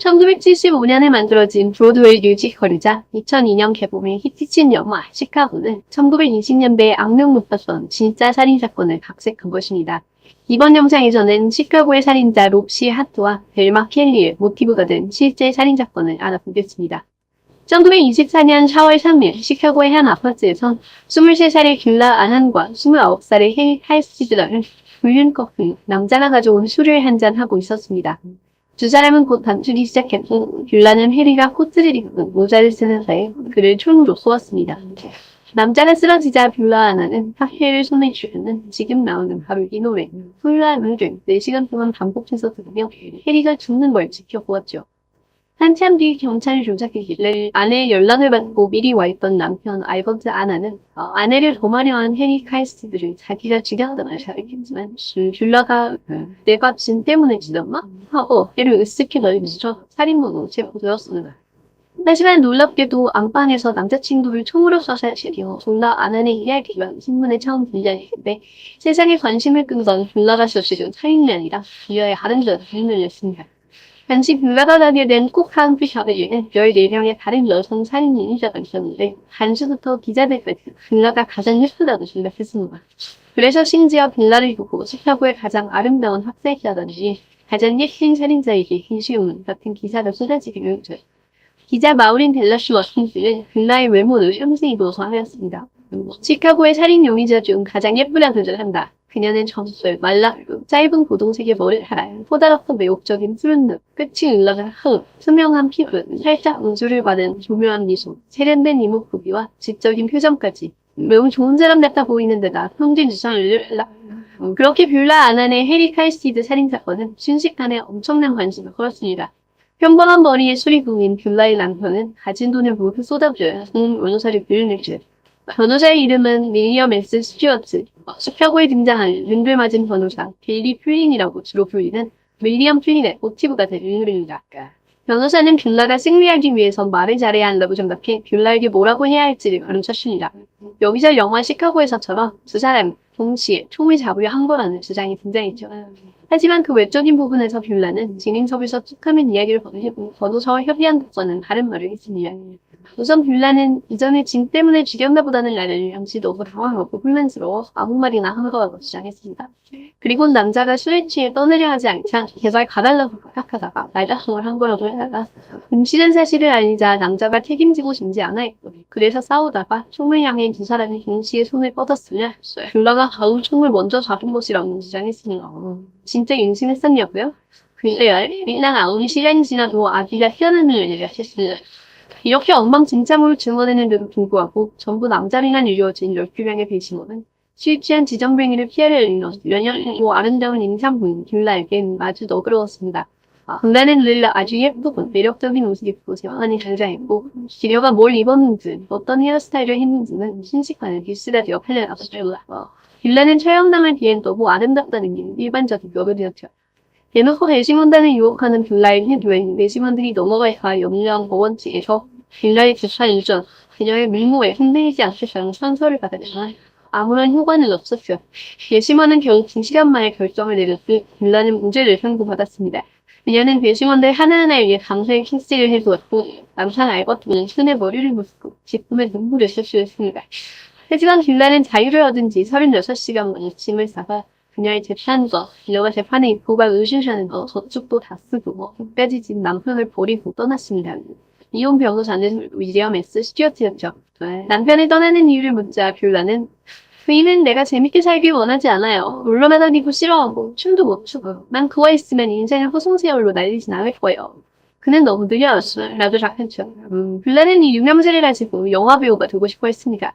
1975년에 만들어진 브로드웨이 뮤지컬이자 2002년 개봉의 히트친 영화 시카고는 1920년대의 악명 높았던 진짜 살인사건을 각색한 것입니다. 이번 영상에서는 시카고의 살인자 롭시 하트와 벨마 켈리의 모티브가 된 실제 살인사건을 알아보겠습니다. 1924년 4월 3일 시카고의 한 아파트에서 23살의 길라 아난과 29살의 헬 할스티드라는 불륜 커플 남자가 가져온 술을 한잔 하고 있었습니다. 두 사람은 곧 단추기 시작했고 귤라는 해리가 코트를 입고 모자를 쓰는 사이 그를 총으로 쏘았습니다. 남자가 쓰러지자 뷰라 하나는 하해를 손에 쥐는 지금 나오는 바로 이 노래 훌라를 4시간 동안 반복해서 들으며 해리가 죽는 걸 지켜보았죠. 한참 뒤 경찰이 조작했길래 아내의 연락을 받고 미리 와 있던 남편 알버트 아나는 어, 아내를 도마려 한 해리 카이스트를 자기가 죽였다는 생각했지만 귤라가 내가 진 때문에 죽였나? 하고 이를 으쓱히 널리면서 살인범으로 체포되었습니다. 하지만 놀랍게도 안방에서 남자친구를 총으로 쏴서 죽여 졸라 아내의 이야기가 신문에 처음 들려있는데 세상에 관심을 끈던 졸라가 쏘시는 살인이 아니라 비어의 다른 전을 냈습니다. 당시 뷰라가 나게 된 꼭한 피셔에 14명의 다른 여성 살인인자가 있었는데 한시부터 기자들까지 뷰라가 가장 예쁘다고 생각했습니다. 그래서 심지어 빌라를 보고 시카고의 가장 아름다운 학생이라든지 가장 예쁜 살인자에게 hin시우문 같은 기사가 쏟아지기로 했죠. 기자 마우린 델라슈 워킹스는 빌라의 외모를 흉내입어서 하였습니다. 시카고의 살인 용의자 중 가장 예쁘다 도전한다. 그녀는 점술, 말랐고 짧은 고동색의 머리를 포다랗고 매혹적인 푸른 눈, 끝이 올라간 흙, 투명한 피부, 살짝 우주를 받은 조묘한 미소, 세련된 이목구비와 지적인 표정까지 매우 좋은 사람 같아 보이는 데다 평진 주상을 그렇게 뷰라 아난의 해리 칼시드 살인사건은 순식간에 엄청난 관심을 끌었습니다. 평범한 술이 구인 뷰라의 남편은 가진 돈을 모두 쏟아줘야 음, 변호사를 빌려냈죠. 변호사의 이름은 윌리엄 S. 스튜어트, 시카고에 등장한 눈을 맞은 변호사 빌리 플린이라고 주로 불리는 윌리엄 플린의 모티브가 된 인물입니다. 변호사는 뷰라가 승리하기 위해서 말을 잘해야 한다고 생각해 뷰라에게 뭐라고 해야 할지를 가르쳤습니다. 여기서 영화 시카고에서처럼 두 사람 동시에 총을 잡으려 한 거라는 주장이 등장했죠. 하지만 그 외적인 부분에서 뷰라는 진행섭에서 툭하면 이야기를 건네고 변호사와 협의한 것과는 다른 말을 했습니다. 우선 뷰라는 이전에 진 때문에 죽였나 보다는 나를 양치 너무 당황하고 혼란스러워 아무 말이나 한 거라고 주장했습니다. 그리고 남자가 술에 취해 떠내려 하지 않자 제발 가달라고 부탁하다가 말다툼을 한 거라고 해다가 음실한 사실을 알리자 남자가 책임지고 싶지 않아 했고 그래서 싸우다가 총을 향해 두 사람이 동시에 손을 뻗었으려 했어요. 뷰라가 가우 총을 먼저 잡은 것이라고 주장했습니다. 진짜 임신했었냐고요? 그래야 일랑 아무리 시간이 지나도 아기가 태어나는 일을 하셨어요. 이렇게 엉망진창으로 증언했는데도 불구하고 전부 남자링한 이루어진 12명의 배심원은 실취한 지정뱅이를 피해를 연연하고 아름다운 인상부인 귤라에겐 아주 너그러웠습니다. 근데는 늘 아주 예쁘고 매력적인 옷을 입고 세왕하니 등장했고 기녀가 뭘 입었는지 어떤 헤어스타일을 했는지는 신식하는 뉴스가 되어 팔려나갔어요. 귤라는 촬영당할 뒤엔 너무 아름답다는 게 일반적인 묘변이었죠. 대놓고 배심원단을 유혹하는 빌라의 헤드웨이 배심원들이 넘어가야 영리한 거원칙에서 빌라의 주차 일전 그녀의 밀모에 흔들리지 않겠다는 선서를 받았지만 아무런 효과는 없었죠. 배심원은 결국 2시간 만에 결정을 내렸을 빌라는 문제를 선고받았습니다. 그녀는 배심원들 하나하나에 의해 강사의 키스를 해주었고 남산 알버트는 손에 머리를 묶고 기쁨의 눈물을 실수했습니다. 하지만 빌라는 자유를 얻은 지 36시간 만에 짐을 싸가 그녀의 재판과 그녀가 재판에 고발 의심하는 거 저축도 다 쓰고 뭐 끝까지 집 남편을 버리고 떠났습니다. 이혼 변호사는 위리엄 S. 스튜어트였죠. 남편이 떠나는 이유를 묻자 뷰라는 부인은 내가 재밌게 살길 원하지 않아요. 물러나다니고 싫어하고 춤도 못 추고 난 그와 있으면 인생을 허송세월로 날리진 않을 거예요. 그는 너무 느려졌어. 나도 작했죠. 음, 뷰라는 이 유명세를 가지고 영화배우가 되고 싶어 했습니다.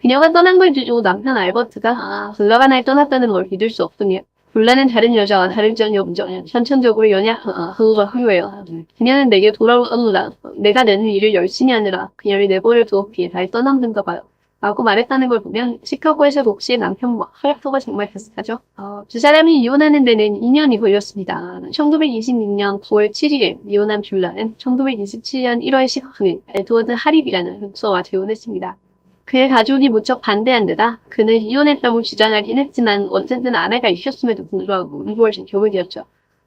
그녀가 떠난 걸 두고 남편 알버트가 아, 블라가 날 떠났다는 걸 믿을 수 없더니 블라는 다른 여자와 다른 전혀 운전 선천적으로 연약 그거가 후회요. 그녀는 내게 돌아오는다. 내가 내는 일을 열심히 하느라 그녀를 내버려 두었기에 날 떠났는가 봐요. 라고 말했다는 걸 보면 시카고에서 혹시 남편과 허약도가 정말 비슷하죠. 어, 두 사람이 이혼하는 데는 2년이 걸렸습니다. 1926년 9월 7일에 이혼한 뷰라는 1927년 1월 19일 에드워드 하립이라는 흑서와 재혼했습니다. 그의 가족이 무척 반대한 데다 그는 이혼했다고 주장하긴 했지만 어쨌든 아내가 있었음에도 불구하고 6월 지켜보기였죠.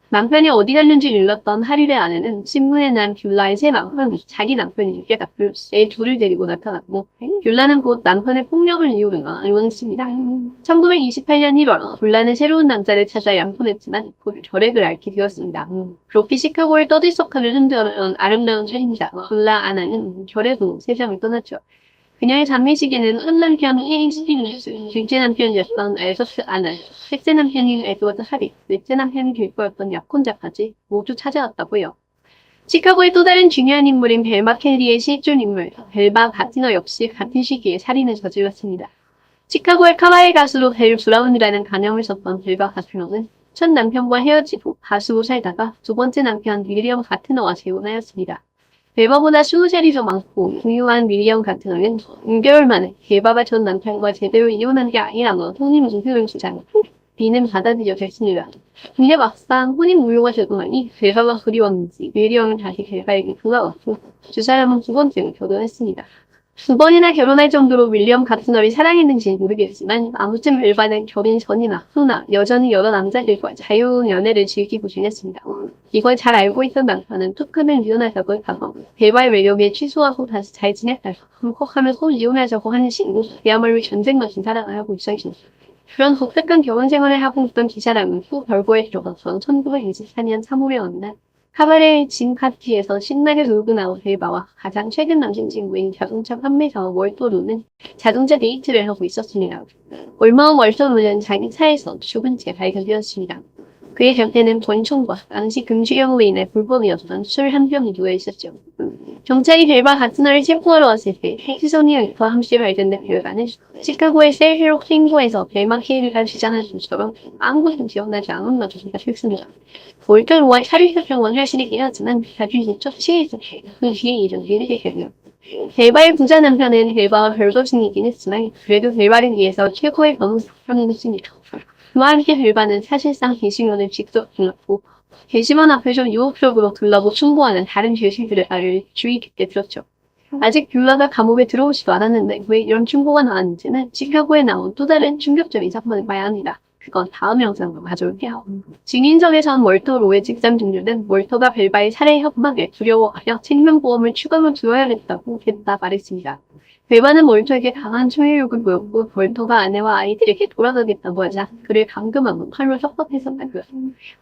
남편이 어디 갔는지 일렀던 하릴의 아내는 신문에 난 귤라의 새 남편이 자기 남편이 깨닫고 애 둘을 데리고 나타났고 귤라는 곧 남편의 폭력을 이유로 이혼했습니다. 1928년 1월 귤라는 새로운 남자를 찾아 양폰했지만 곧 결핵을 앓게 되었습니다. 그렇게 시카고를 떠들썩하며 흔들어온 아름다운 촬입니다. 귤라 아나는 결핵으로 세상을 떠났죠. 그녀의 장례식에는 한 남편 헤이스티누스, 둘째 남편이었던 엘서스 아나, 셋째 남편인 에드워드 하리, 넷째 남편이 될 거였던 약혼자까지 모두 찾아왔다고요. 시카고의 또 다른 중요한 인물인 벨마 켈리의 실존 인물, 벨바 바티너 역시 같은 시기에 살인을 저질렀습니다. 시카고의 카바레 가수로 벨 브라운이라는 가명을 썼던 벨바 바티너는 첫 남편과 헤어지고 가수로 살다가 두 번째 남편 위리엄 바티너와 재혼하였습니다. 벨바보다 20살이 더 많고 부유한 미리엄 같은 경우는 6개월 만에 벨바가 전 남편과 제대로 이혼한 게 아니라고 혼인 무효를 주장. 비는 받아들여졌습니다. 근데 막상 혼인 무효가 나니 벨바가 그리웠는지 미리엄은 다시 벨바에게 돌아왔고 두 사람은 두 번째로 결혼했습니다. 두 번이나 결혼할 정도로 윌리엄 가트너를 사랑했는지 모르겠지만 아무튼 벨바는 결혼 전이나 후나 여전히 여러 남자들과 자유로운 연애를 즐기고 지냈습니다. 이걸 잘 알고 있던 남편은 툭하면 이혼하자고 하고 벨바의 매력에 취소하고 다시 잘 지냈다가 흠컥하면서 이혼하자고 하는 식으로 그야말로 전쟁 같은 사랑을 하고 있었습니다. 그런 독특한 결혼 생활을 하고 있던 기사람은 후 별거에 들어가서 1924년 3월에 어느 날 카바레 진 파티에서 신나게 놀고 나온 벨바와 가장 최근 남친 친구인 자동차 판매사 월도루는 자동차 데이트를 하고 있었습니다. 얼마 후 월도루는 자기 차에서 죽은 채 발견되었습니다. 그의 곁에는 권총과 당시 금지령으로 인해 불법이었던 술 한 병이 누워 있었죠. 경찰이 벨바 가트너를 체포하러 왔을 때 헬스소니와 함께 발견된 벨바는 시카고의 셀힐록 신고에서 벨마 케이를 주장한 것처럼 아무것도 기억나지 않은 것으로 했습니다. 월터로와 사료협정은 사실이긴 하지만 자주인 첫 시에서 그 뒤에 이정기를 했어요. 벨바의 부자 남편은 벨바와 별도신이긴 했지만 그래도 벨바를 위해서 최고의 변호사를 했습니다. 그와 함께 벨바는 사실상 게시문을 직접 불렀고 게시문 앞에서 유혹적으로 둘러보 충고하는 다른 죄수들의 말을 주의 깊게 들었죠. 아직 뷰라가 감옥에 들어오지도 않았는데 왜 이런 충고가 나왔는지는 시카고에 나온 또 다른 충격적인 사건을 봐야 합니다. 그건 다음 영상으로 가져올게요. 증인석에선 월터 로의 직장 동료는 월터가 벨바의 살해 협박에 두려워하여 생명보험을 추가로 들어야겠다고 했다 말했습니다. 벨바는 월터에게 강한 초회욕을 보였고 월터가 아내와 아이들에게 돌아가겠다고 하자 그를 감금하고 칼로 섭섭했었다고요.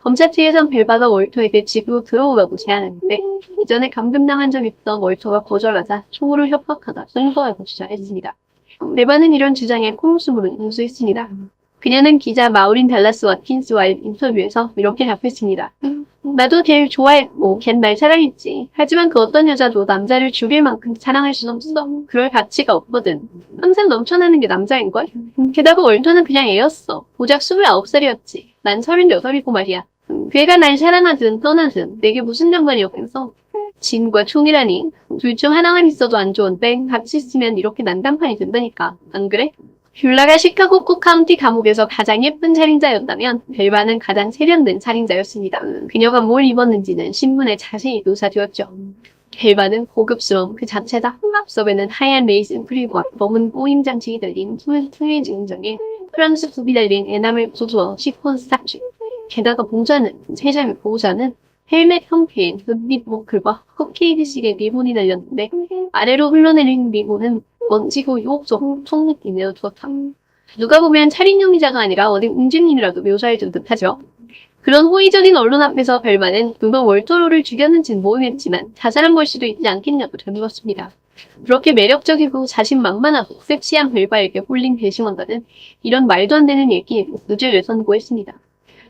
검찰 측에선 벨바가 월터에게 집으로 들어오라고 제안했는데 이전에 감금당한 적 있던 월터가 거절하자 총으로 협박하다 승소하고 주장했습니다. 벨바는 이런 주장에 코웃음으로 응수했습니다. 그녀는 기자 마우린 달라스 와킨스와의 인터뷰에서 이렇게 답했습니다. 나도 걔를 좋아했고 걘날 사랑했지. 하지만 그 어떤 여자도 남자를 죽일 만큼 사랑할 순 없어. 그럴 가치가 없거든. 항상 넘쳐나는 게 남자인걸? 게다가 월터는 그냥 애였어. 고작 29살이었지. 난 38이고 말이야. 걔가 날 사랑하든 떠나든 내게 무슨 상관이었겠어? 진과 총이라니. 둘 중 하나만 있어도 안 좋은데 같이 있으면 이렇게 난장판이 된다니까. 안 그래? 귤라가 시카고 국 카운티 감옥에서 가장 예쁜 살인자였다면 벨바는 가장 세련된 살인자였습니다. 그녀가 뭘 입었는지는 신문에 자세히 묘사되었죠. 벨바는 고급스러움 그 자체다. 앞섭에는 하얀 레이슨 프릴과 검은 꼬임 장식이 달린 투웨 증정에 프랑스 굽이 달린 에나멜 소주어 시폰 스타츠. 게다가 봉자는 세자의 보호자는 헬멧 형태의 흑빛 모클과 코케이드식의 리본이 달렸는데 아래로 흘러내리는 리본은 멋지고 유혹적 총 느낌을 주었다. 누가 보면 차린용의자가 아니라 어디 웅진님이라도 묘사해준 듯하죠. 그런 호의적인 언론 앞에서 벨마는 누가 월터로를 죽였는지는 모르겠지만 자살한 걸 수도 있지 않겠냐고 되물었습니다. 그렇게 매력적이고 자신만만하고 섹시한 벨바에게 홀린 배심원단은 이런 말도 안 되는 얘기에 무죄를 선고했습니다.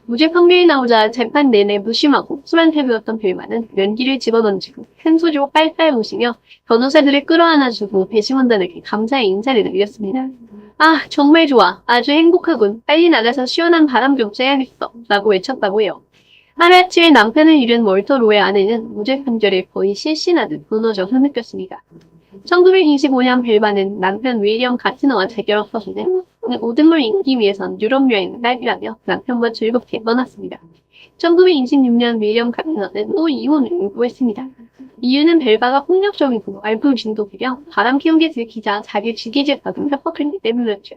무죄 판결이 나오자 재판 내내 무심하고 술한테 배웠던 벨마는 면기를 집어던지고 큰 소리로 빨빨 웃으며 변호사들을 끌어안아주고 배심원단에게 감사의 인사를 드렸습니다. 아 정말 좋아 아주 행복하군 빨리 나가서 시원한 바람 좀 쐬야겠어 라고 외쳤다고 해요. 하루아침에 남편을 잃은 월터 로의 아내는 무죄 판결에 거의 실신하듯 무너져 흐느꼈습니다. 1925년 벨바는 남편 윌리엄 가티너와 재결합했는데 모든 걸 잊기 위해선 유럽 여행을 딸기라며 남편과 즐겁게 떠났습니다. 1926년 윌리엄 가티너는 또 이혼을 요구했습니다. 이유는 벨바가 폭력적이고 알코올 중독이며 바람 피운 게 들키자 자기 죽이겠다고 협박했기 때문이었죠.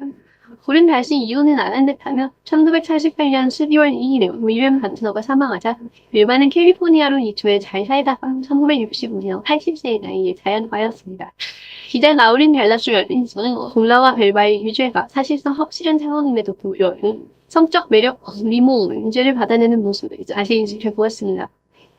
둘은 다시 이혼은 안 한 듯하며 1988년 12월 2일에 윌리엄 반트너가 사망하자 윌바는 캘리포니아로 이주해 잘 살다가 1965년 80세의 나이에 자연하였습니다. 기자 나우린 벨라스 열린서는 골라와 벨바의 유죄가 사실상 확실한 상황임에도 불구하고 성적 매력 리모 문제를 받아내는 모습을 자세히 지켜보았습니다.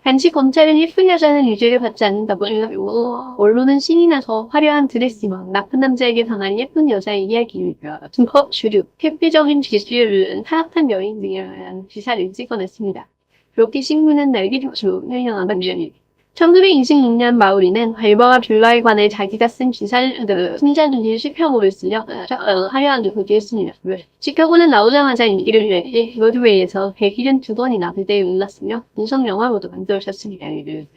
단지 검찰은 예쁜 여자는 유죄를 받지 않는다고 하고 언론은 신이 나서 화려한 드레스와 나쁜 남자에게 당한 예쁜 여자의 이야기를 중법 주류, 폐폐적인 지지율은 하락한 여인 등이라는 기사를 찍어냈습니다. 그렇게 신문은 날개 교수 회영한 반전이 1926년 마우리는 벨버와 뷰라에 관해 자기가 쓴 기사를 그 순자눈이 수평으로 쓰려 어, 화려한 누구기 했습니다. 시카고는 나오자마자 인기를 위해 로드웨이에서 172번이나 그대에 올랐으며 인성 영화로도 만들어졌습니다.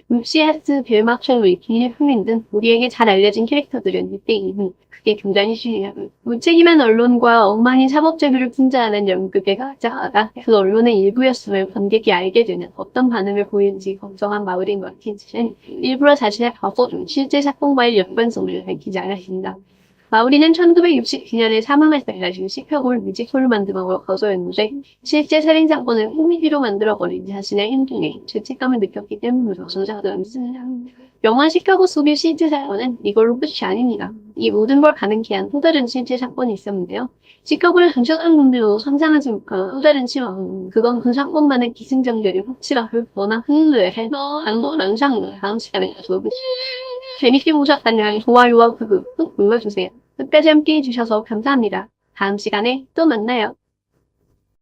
묵시하스, 벨마철, 위키니, 흥민 등 우리에게 잘 알려진 캐릭터들은 이때 이미 그게 굉장히 중요하고 무책임한 언론과 엉망인 사법제도를 풍자하는 연극의 가짜가 그 언론의 일부였음을 관객이 알게 되는 어떤 반응을 보이는지 걱정한 마우린 워킨스는 일부러 자신의 과거 중 실제 사건과의 연관성을 밝히지 않았습니다. 마우리는 1969년에 사망할 때까지 시카고를 뮤지컬로 만들어 거소했는데 실제 살인 사건을 흥미기로 만들어버린 자신의 행동에 죄책감을 느꼈기 때문으로 조작되었습니다. 영화 시카고 속의 실제 사건은 이걸로 끝이 아닙니다. 이 모든 걸 가능케 한 또 다른 실제 사건이 있었는데요. 시카고를 감춰간 분들도 상상하지 못한 또 다른 치마. 그건 그 사건만의 기승전결이 확실하고 워낙 흥미해. 안고 영상을 다음 시간에 계속 재밌게 보셨다면 좋아요와 구독 꾹 눌러주세요. 끝까지 함께 해주셔서 감사합니다. 다음 시간에 또 만나요.